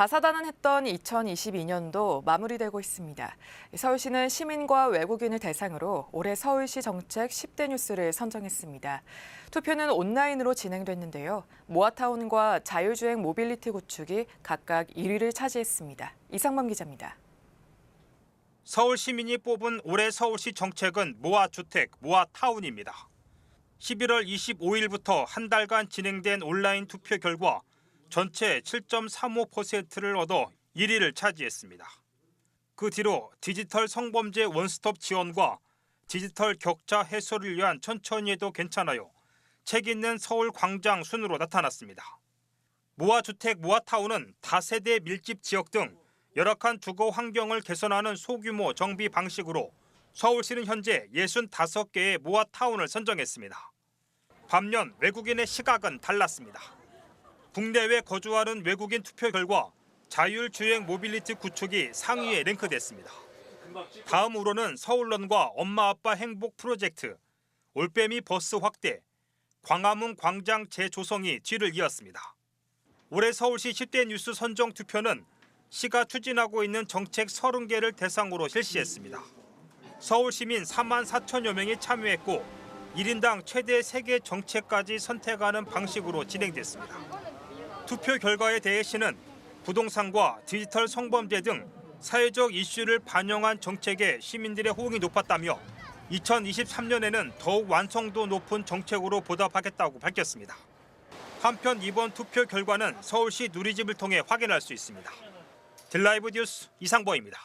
다사다난했던 2022년도 마무리되고 있습니다. 서울시는 시민과 외국인을 대상으로 올해 서울시 정책 10대 뉴스를 선정했습니다. 투표는 온라인으로 진행됐는데요. 모아타운과 자율주행 모빌리티 구축이 각각 1위를 차지했습니다. 이상범 기자입니다. 서울 시민이 뽑은 올해 서울시 정책은 모아 주택, 모아 타운입니다. 11월 25일부터 한 달간 진행된 온라인 투표 결과 전체 7.35%를 얻어 1위를 차지했습니다. 그 뒤로 디지털 성범죄 원스톱 지원과 디지털 격차 해소를 위한 천천히 해도 괜찮아요. 책 있는 서울 광장 순으로 나타났습니다. 모아 주택 모아 타운은 다세대 밀집 지역 등 열악한 주거 환경을 개선하는 소규모 정비 방식으로 서울시는 현재 65개의 모아 타운을 선정했습니다. 반면 외국인의 시각은 달랐습니다. 국내외 거주하는 외국인 투표 결과 자율주행 모빌리티 구축이 상위에 랭크됐습니다. 다음으로는 서울런과 엄마 아빠 행복 프로젝트, 올빼미 버스 확대, 광화문 광장 재조성이 뒤를 이었습니다. 올해 서울시 10대 뉴스 선정 투표는 시가 추진하고 있는 정책 30개를 대상으로 실시했습니다. 서울 시민 4만 4천여 명이 참여했고 1인당 최대 3개 정책까지 선택하는 방식으로 진행됐습니다. 투표 결과에 대해 시는 부동산과 디지털 성범죄 등 사회적 이슈를 반영한 정책에 시민들의 호응이 높았다며 2023년에는 더욱 완성도 높은 정책으로 보답하겠다고 밝혔습니다. 한편 이번 투표 결과는 서울시 누리집을 통해 확인할 수 있습니다. 딜라이브 뉴스 이상보입니다.